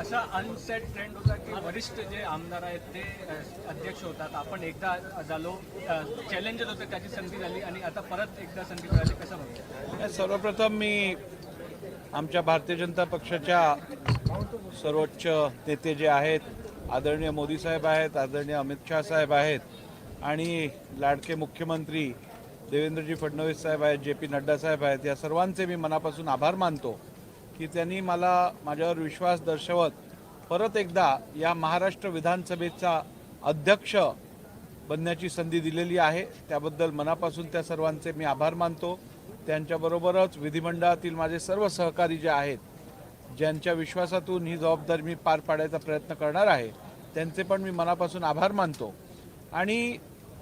असा unset trend होता की वरिष्ठ जे आमदार आहेत ते अध्यक्ष होतात. आपण एकदा झालो चॅलेंजर होतं त्याची संधी झाली आणि आता परत एकदा संधी मिळाली कसं म्हणतो सर्वप्रथम मी आमच्या भारतीय जनता पक्षाच्या सर्वोच्च नेते जे आहेत आदरणीय मोदी साहेब आहेत आदरणीय अमित शहा साहेब आहेत आणि लाडके मुख्यमंत्री देवेंद्रजी फडणवीस साहेब आहेत जे पी नड्डा साहेब आहेत या सर्वांचे मी मनापासून आभार मानतो. की त्यांनी मला माझ्यावर विश्वास दर्शवत परत एकदा या महाराष्ट्र विधानसभेचा अध्यक्ष बनण्याची संधी दिलेली आहे. त्याबद्दल मनापासून त्या सर्वांचे मी आभार मानतो. त्यांच्याबरोबरच विधिमंडळातील माझे सर्व सहकारी जे आहेत ज्यांच्या विश्वासातून ही जबाबदारी मी पार पाडायचा प्रयत्न करणार आहे त्यांचे पण मी मनापासून आभार मानतो. आणि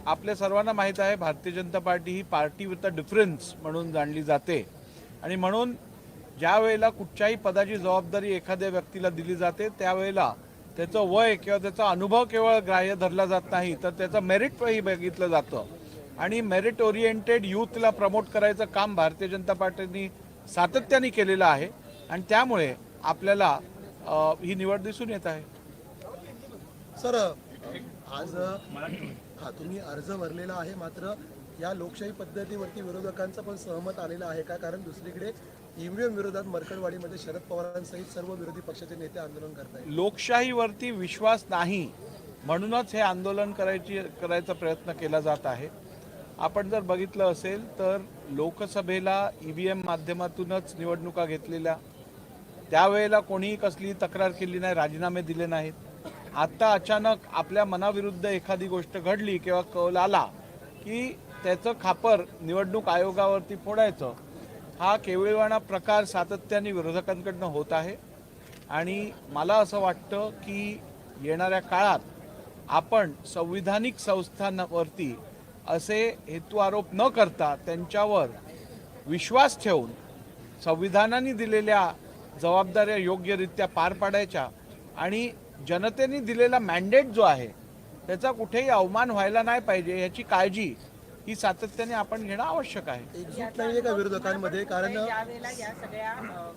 आपल्या सर्वांना माहीत आहे भारतीय जनता पार्टी ही पार्टी विथ अ डिफरन्स म्हणून जाणली जाते. आणि म्हणून ज्या वेळेला कुठच्याही पदाची जबाबदारी एखाद्या व्यक्तीला दिली जाते त्यावेळेला त्याचं वय किंवा त्याचा अनुभव केवळ ग्राह्य धरला जात नाही तर त्याचं मेरिटही बघितलं जातं. आणि मेरिट ओरिएंटेड यूथला प्रमोट करायचं काम भारतीय जनता पार्टीनी सातत्याने केलेलं आहे आणि त्यामुळे आपल्याला ही निवड दिसून येत आहे. सर आज हा तुम्ही अर्ज भरलेला आहे मात्र या लोकशाही पद्धतीवरती विरोधकांचं पण सहमत आलेलं आहे का? कारण दुसरीकडे ईव्हीएम विरोधात मरकडवाडीमध्ये शरद पवारांसहित सर्व विरोधी पक्षाचे नेते आंदोलन करत आहेत लोकशाहीवरती विश्वास नाही म्हणूनच हे आंदोलन करायची करायचा प्रयत्न केला जात आहे. आपण जर बघितलं असेल तर लोकसभेला ई व्ही एम माध्यमातूनच निवडणुका घेतलेल्या. त्यावेळेला कोणीही कसली तक्रार केली नाही राजीनामे दिले नाहीत. आत्ता अचानक आपल्या मनाविरुद्ध एखादी गोष्ट घडली किंवा कौल आला की त्याचं खापर निवडणूक आयोगावरती फोडायचं. हा केवळवाणा प्रकार सातत्याने विरोधकांकडनं होत आहे. आणि मला असं वाटतं की येणाऱ्या काळात आपण संविधानिक संस्थांवरती असे हेतू आरोप न करता त्यांच्यावर विश्वास ठेवून संविधानाने दिलेल्या जबाबदाऱ्या योग्यरित्या पार पाडायच्या आणि जनतेने दिलेला मॅन्डेट जो आहे त्याचा कुठेही अवमान व्हायला नाही पाहिजे याची काळजी ही सातत्याने आपण घेणं आवश्यक आहे. एकजूट नाहीये का विरोधकांमध्ये? कारण ज्यावेळेला या सगळ्या अ,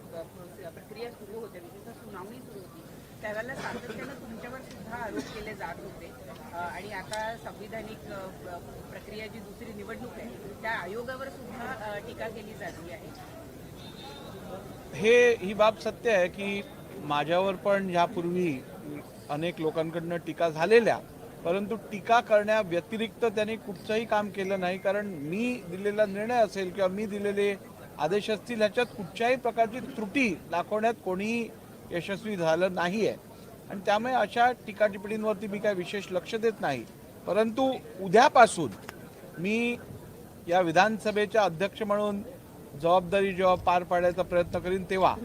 प्रक्रिया सुरू होत्या विशेषतः सुनावणी सुरू होती. त्यावेळेला सातत्यानं तुमच्यावर सुद्धा आरोप केले जात होते. अ, आणि आता संविधानिक अ, प- प्रक्रिया जी दुसरी निवडणूक आहे त्या आयोगावर सुद्धा अ, टीका केली जाते आहे. हे ही बाब सत्य आहे की माझ्यावर पण यापूर्वी अनेक लोकांकडनं टीका झालेल्या परंतु टीका करण्या व्यतिरिक्त त्यांनी कुठचंही काम केलं नाही कारण मी दिलेला निर्णय असेल किंवा मी दिलेले आदेश असतील ह्याच्यात कुठच्याही प्रकारची त्रुटी दाखवण्यात कोणीही यशस्वी झालं नाही आहे आणि त्यामुळे अशा टीका टिप्पणींवरती मी काय विशेष लक्ष देत नाही. परंतु उद्यापासून मी या विधानसभेच्या अध्यक्ष म्हणून जबाबदारी जेव्हा पार पाडायचा प्रयत्न करीन तेव्हा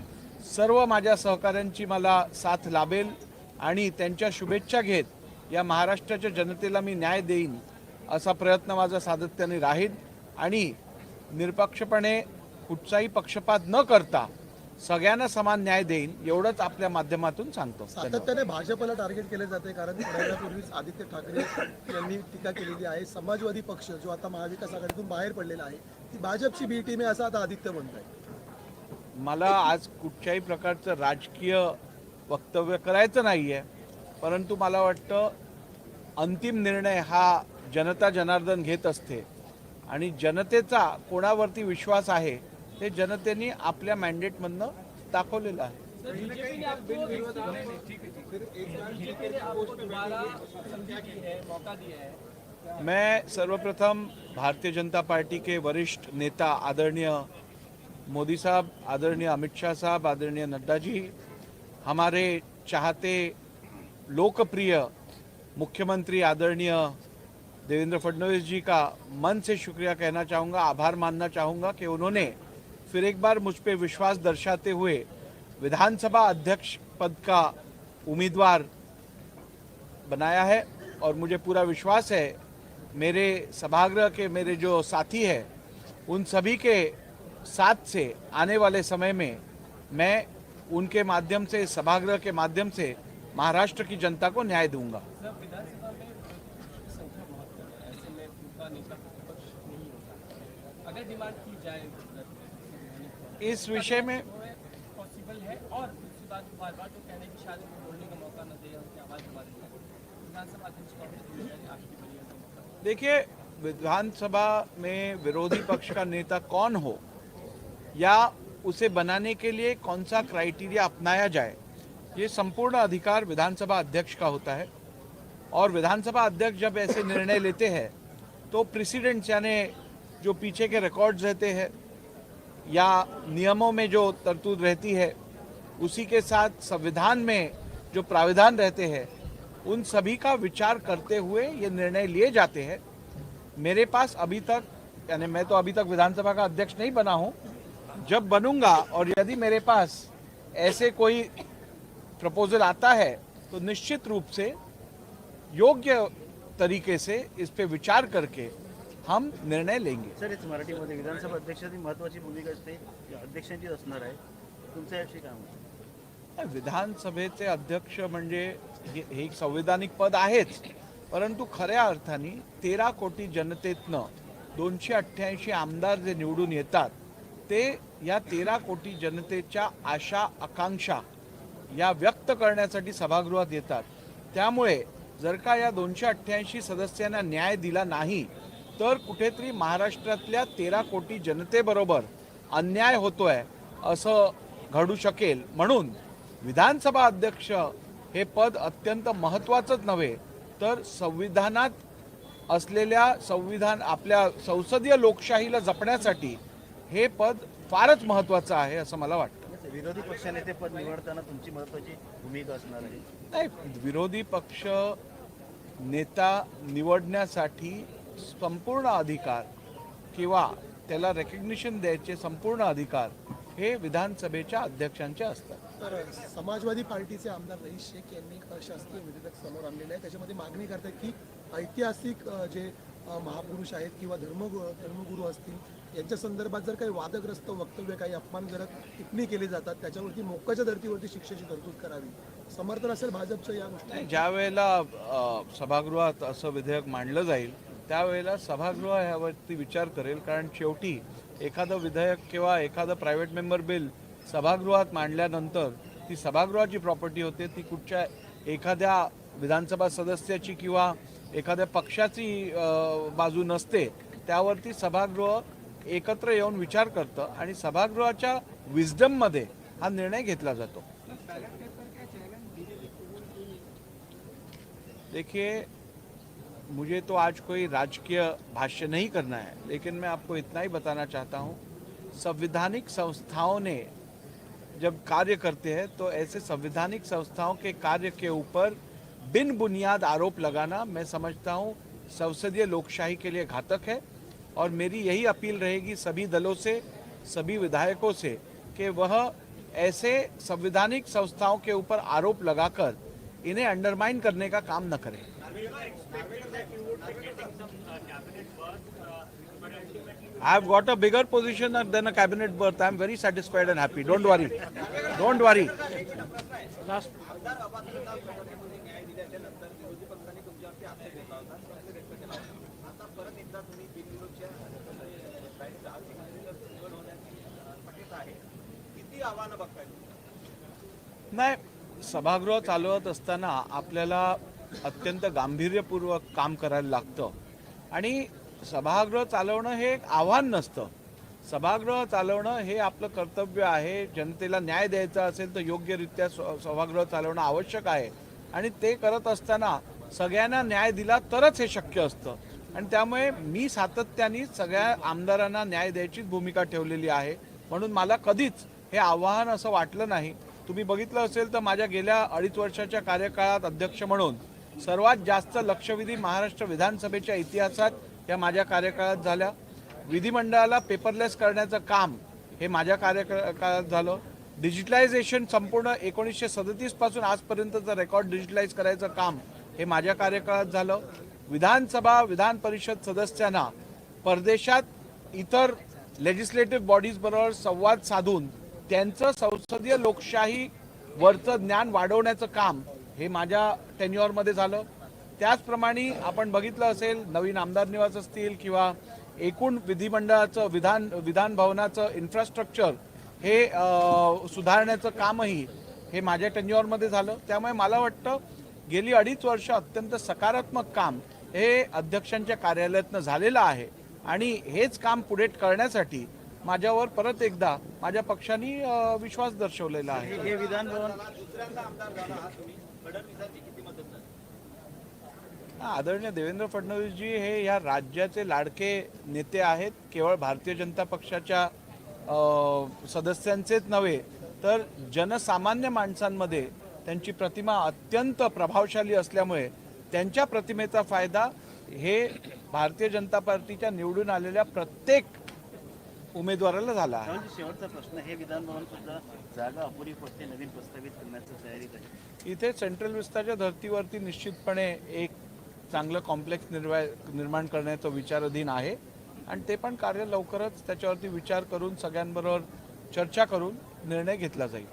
सर्व माझ्या सहकाऱ्यांची मला साथ लाभेल आणि त्यांच्या शुभेच्छा घेत या महाराष्ट्राच्या जनतेला मी न्याय देईन असा प्रयत्न माझा सातत्याने राहील. आणि निरपक्षपणे कुठचाही पक्षपात न करता सगळ्यांना समान न्याय देईन एवढंच आपल्या माध्यमातून सांगतो. सातत्याने भाजपला टार्गेट केले जाते कारण वेळापूर्वीच आदित्य ठाकरे यांनी टीका केलेली आहे. समाजवादी पक्ष जो आता महाविकास आघाडीतून बाहेर पडलेला आहे ती भाजपची बी टीम आहे असं आता आदित्य म्हणताय. मला आज कुठच्याही प्रकारचं राजकीय वक्तव्य करायचं नाही आहे परंतु मला वाटतं अंतिम निर्णय हा जनता जनार्दन घेत असते. आणि जनतेचा कोणावरती विश्वास आहे हे जनतेने आपल्या मॅन्डेटमधनं दाखवलेलं आहे. मैं सर्वप्रथम भारतीय जनता पार्टी के वरिष्ठ नेता आदरणीय मोदी साहब आदरणीय अमित शाह साहब आदरणीय नड्डा जी हमारे चाहते लोकप्रिय मुख्यमंत्री आदरणीय देवेंद्र फडणवीस जी का मन से शुक्रिया कहना चाहूँगा, आभार मानना चाहूँगा कि उन्होंने फिर एक बार मुझ पर विश्वास दर्शाते हुए विधानसभा अध्यक्ष पद का उम्मीदवार बनाया है और मुझे पूरा विश्वास है, मेरे सभागृह के मेरे जो साथी हैं, उन सभी के साथ से आने वाले समय में मैं उनके माध्यम से, सभागृह के माध्यम से महाराष्ट्र की जनता को न्याय दूँगा। सर विधानसभा में बहुत है इस विषय और दूसरी बात बार बार तो कहने की शायद बोलने का मौका न दे उनकी आवाज़ दबा है। देखिए विधानसभा में विरोधी पक्ष का नेता कौन हो या उसे बनाने के लिए कौन सा क्राइटेरिया अपनाया जाए ये संपूर्ण अधिकार विधानसभा अध्यक्ष का होता है। और विधानसभा अध्यक्ष जब ऐसे निर्णय लेते हैं तो प्रेसिडेंट्स यानी जो पीछे के रिकॉर्ड्स रहते हैं, या नियमों में जो तरतूद रहती है, उसी के साथ संविधान में जो प्राविधान रहते हैं, उन सभी का विचार करते हुए ये निर्णय लिए जाते हैं। मेरे पास अभी तक, यानी मैं तो अभी तक विधानसभा का अध्यक्ष नहीं बना हूँ। जब बनूँगा और यदि मेरे पास ऐसे कोई प्रपोजल आता है तो निश्चित रूप से योग्य तरीके से इस पे विचार करके हम निर्णय लेंगे सर हेच मराठीमध्ये विधानसभा अध्यक्षाची महत्वाची भूमिका असते अध्यक्षांचीच असणार आहे तुमच्या याविषयी काय मत आहे? विधानसभेचे अध्यक्ष म्हणजे हे हे एक संवैधानिक पद आहेच परंतु खऱ्या अर्थाने तेरा कोटी जनतेतनं दोनशे अठ्ठ्याऐंशी आमदार जे निवडून येतात ते या तेरा कोटी जनतेच्या आशा आकांक्षा या व्यक्त करण्यासाठी सभागृहात येतात. त्यामुळे जर का या दोनशे अठ्ठ्याऐंशी सदस्यांना न्याय दिला नाही तर कुठेतरी महाराष्ट्रातल्या तेरा कोटी जनतेबरोबर अन्याय होतोय असं घडू शकेल. म्हणून विधानसभा अध्यक्ष हे पद अत्यंत महत्त्वाचंच नव्हे तर संविधानात असलेल्या संविधान आपल्या संसदीय लोकशाहीला जपण्यासाठी हे पद फारच महत्त्वाचं आहे असं मला वाटतं. विरोधी पक्षनेते पद निवडताना तुमची महत्वाची भूमिका असणार आहे. नाही विरोधी पक्ष नेता निवडण्यासाठी संपूर्ण अधिकार किंवा त्याला रेकग्निशन द्यायचे संपूर्ण अधिकार हे विधानसभेच्या अध्यक्षांचे असतात. तर समाजवादी पार्टीचे आमदार रईस शेख यांनी शासकीय विधेयक समोर आणलेलं आहे. त्याच्यामध्ये मागणी करतात की ऐतिहासिक जे महापुरुष आहेत किंवा धर्मगु धर्मगुरू असतील यांच्या संदर्भात जर काही वादग्रस्त वक्तव्य काही अपमानजनक टिप्पणी केली जातात त्याच्यावरती मोक्काच्या धर्तीवरती शिक्षेची तरतूद करावी. समर्थन असेल भाजपचं या गोष्टी ज्या वेळेला सभागृहात असं विधेयक मांडलं जाईल त्यावेळेला सभागृह यावरती विचार करेल. कारण शेवटी एखादं विधेयक किंवा एखादं प्रायव्हेट मेंबर बिल सभागृहात मांडल्यानंतर ती सभागृहाची प्रॉपर्टी होते. ती कुठच्या एखाद्या विधानसभा सदस्याची किंवा एखाद्या पक्षाची बाजू नसते. त्यावरती सभागृह एकत्र येऊन विचार करतं आणि सभागृहाच्या विजडममध्ये हा निर्णय घेतला जातो. देखिए मुझे तो आज कोई राजकीय भाष्य नहीं करना है लेकिन मैं आपको इतना ही बताना चाहता हूँ संवैधानिक संस्थाओं ने जब कार्य करते हैं तो ऐसे संवैधानिक संस्थाओं के कार्य के ऊपर बिन बुनियाद आरोप लगाना मैं समझता हूँ संसदीय लोकशाही के लिए घातक है। और मेरी यही अपील रहेगी सभी दलों से सभी विधायकों से कि वह ऐसे संवैधानिक संस्थाओं के ऊपर आरोप लगाकर इन्हें अंडरमाइन करने का काम न करें I have got a bigger position than a cabinet berth. I am very satisfied and happy. Don't worry. Don't worry. नाही सभागृह चालवत असताना आपल्याला अत्यंत गांभीर्यपूर्वक काम करायला लागतं. आणि सभागृह चालवणं हे एक आव्हान नसतं. सभागृह चालवणं हे आपलं कर्तव्य आहे. जनतेला न्याय द्यायचा असेल तर योग्यरित्या सभागृह चालवणं आवश्यक आहे. आणि ते करत असताना सगळ्यांना न्याय दिला तरच हे शक्य असतं. आणि त्यामुळे मी सातत्याने सगळ्या आमदारांना न्याय द्यायचीच भूमिका ठेवलेली आहे. म्हणून मला कधीच हे आव्हान असं वाटलं नाही. तुम्ही बघितलं असेल तर माझ्या गेल्या अडीच वर्षाच्या कार्यकाळात अध्यक्ष म्हणून सर्वात जास्त लक्षवेधी महाराष्ट्र विधानसभेच्या इतिहासात या माझ्या कार्यकाळात झाल्या. विधिमंडळाला पेपरलेस करण्याचं काम हे माझ्या कार्यकाळात झालं. डिजिटलायझेशन संपूर्ण एकोणीसशे सदतीसपासून आजपर्यंतचं रेकॉर्ड डिजिटलाइज करायचं काम हे माझ्या कार्यकाळात झालं. विधानसभा विधान परिषद सदस्यांना परदेशात इतर लेजिस्लेटिव्ह बॉडीज बरोबर संवाद साधून त्यांचं संसदीय लोकशाही वरचं ज्ञान वाढवण्याचं काम हे माझ्या टेन्युअरमध्ये झालं. त्याचप्रमाणे आपण बघितलं असेल नवीन आमदार निवास असतील किंवा एकूण विधिमंडळाचं विधान विधान भवनाचं इन्फ्रास्ट्रक्चर हे सुधारण्याचं कामही हे माझ्या टेन्युअरमध्ये झालं. त्यामुळे मला वाटतं गेली अडीच वर्ष अत्यंत सकारात्मक काम हे अध्यक्षांच्या कार्यालयातनं झालेलं आहे. आणि हेच काम पुढे करण्यासाठी माझ्यावर परत एकदा माझ्या पक्षाने विश्वास दर्शवलेला आहे. हे विधान आदरणीय देवेंद्र फडणवीसजी हे या राज्याचे लाडके नेते आहेत. केवळ भारतीय जनता पक्षाच्या सदस्यांचेच नव्हे तर जनसामान्य माणसांमध्ये त्यांची प्रतिमा अत्यंत प्रभावशाली असल्यामुळे त्यांच्या प्रतिमेचा फायदा हे भारतीय जनता पार्टीच्या निवडून आलेल्या प्रत्येक उमेदवाराला झाला शेवटचा प्रश्न हे विधान भवन सुद्धा जागा अपुरी पडते नवीन प्रस्तावित करण्याची तयारीत आहे इथे सेंट्रल विस्ताच्या धर्तीवरती निश्चितपणे एक चांगलं कॉम्प्लेक्स निर्वा निर्माण करण्याचं विचाराधीन आहे. आणि ते पण कार्य लवकरच त्याच्यावरती विचार करून सगळ्यांबरोबर चर्चा करून निर्णय घेतला जाईल.